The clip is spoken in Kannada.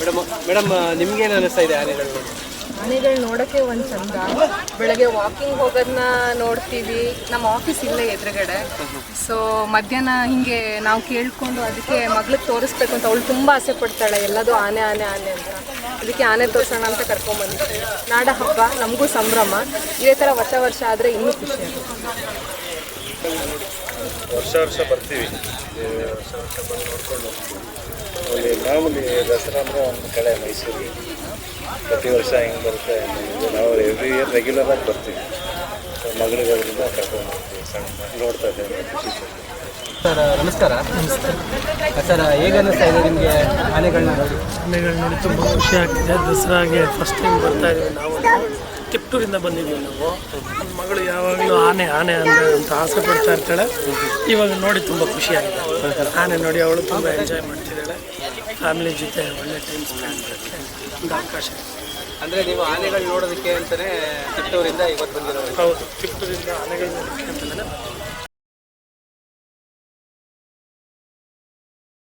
ಮೇಡಮ್ ಮೇಡಮ್ ಅನಿಸ್ತಾ ಇದೆ ಆನೆಗಳು? ಆನೆಗಳು ನೋಡೋಕ್ಕೆ ಒಂದು ಚಂದ. ಬೆಳಗ್ಗೆ ವಾಕಿಂಗ್ ಹೋಗೋದನ್ನ ನೋಡ್ತೀವಿ. ನಮ್ಮ ಆಫೀಸ್ ಇಲ್ಲೇ ಎದುರುಗಡೆ. ಸೊ ಮಧ್ಯಾಹ್ನ ಹಿಂಗೆ ನಾವು ಕೇಳ್ಕೊಂಡು ಅದಕ್ಕೆ ಮಗ್ಳಿಗೆ ತೋರಿಸ್ಬೇಕು ಅಂತ ಅವಳು ತುಂಬ ಆಸೆ ಪಡ್ತಾಳೆ ಎಲ್ಲದೂ ಆನೆ ಆನೆ ಆನೆ ಅಂತ. ಅದಕ್ಕೆ ಆನೆ ತೋರಿಸೋಣ ಅಂತ ಕರ್ಕೊಂಬಂದಿದ್ದೆ ನಾಡ ಹಬ್ಬ, ನಮಗೂ ಸಂಭ್ರಮ. ಇದೇ ಥರ ವರ್ಷ ವರ್ಷ ಆದರೆ ಇನ್ನೂ ಖುಷಿ ವರ್ಷ ವರ್ಷ ಬರ್ತೀವಿ. ವರ್ಷ ವರ್ಷ ಬಂದು ನೋಡ್ಕೊಂಡು ಹೋಗ್ತೀವಿ. ಅಲ್ಲಿ ಮಾಮೂಲಿ ದಸರಾ ಅಂದರೆ ಒಂದು ಕಡೆ ಮೈಸೂರಿಗೆ. ಪ್ರತಿ ವರ್ಷ ಹೆಂಗೆ ಬರುತ್ತೆ ನಾವು ಎವ್ರಿ ಇಯರ್ ರೆಗ್ಯುಲರಾಗಿ ಬರ್ತೀವಿ. ಮಗಳಿಗೋದ್ರಿಂದ ಕರ್ಕೊಂಡು ಹೋಗ್ತೀವಿ. ಸಣ್ಣ ನೋಡ್ತಾ ಇದ್ದೇವೆ. ಸರ್, ನಮಸ್ಕಾರ. ಸರ್, ಹೇಗೆ ಅನ್ನಿಸ್ತಾ ಇದೆ ನಿಮಗೆ? ಆನೆಗಳನ್ನ ನೋಡಿ. ಆನೆಗಳು ನೋಡಿ ತುಂಬ ಖುಷಿ ಆಗ್ತಿದೆ. ದಸರಾಗೆ ಫಸ್ಟ್ ಟೈಮ್ ಬರ್ತಾ ಇದ್ದೀವಿ ನಾವು. ತಿಪ್ಟೂರಿಂದ ಬಂದಿದ್ದೀವಿ ನಾವು. ನನ್ನ ಮಗಳು ಯಾವಾಗಲೂ ಆನೆ ಆನೆ ಅಂದ್ರೆ ಅಂತ ಆಸೆ ಪಡ್ತಾ ಇರ್ತಾಳೆ. ಇವಾಗ ನೋಡಿ ತುಂಬ ಖುಷಿ ಆಗಿದೆ. ಆನೆ ನೋಡಿ ಅವಳು ತುಂಬ ಎಂಜಾಯ್ ಮಾಡ್ತಿದ್ದಾಳೆ. ಫ್ಯಾಮಿಲಿ ಜೊತೆ ಒಳ್ಳೆ ಟೈಮ್ ಸ್ಪೆಂಡ್ ಮಾಡೋಕ್ಕೆ ಒಂದು ಅವಕಾಶ ಇದೆ. ಅಂದರೆ ನೀವು ಆನೆಗಳು ನೋಡೋದಕ್ಕೆ ಅಂತಲೇ ತಿಪ್ಟೂರಿಂದ ಇವತ್ತು ಬಂದಿರೋದು ಹೌದು ತಿಪ್ಟೂರಿಂದ ಆನೆಗಳು ನೋಡೋಕ್ಕೆ ಅಂತಲೇ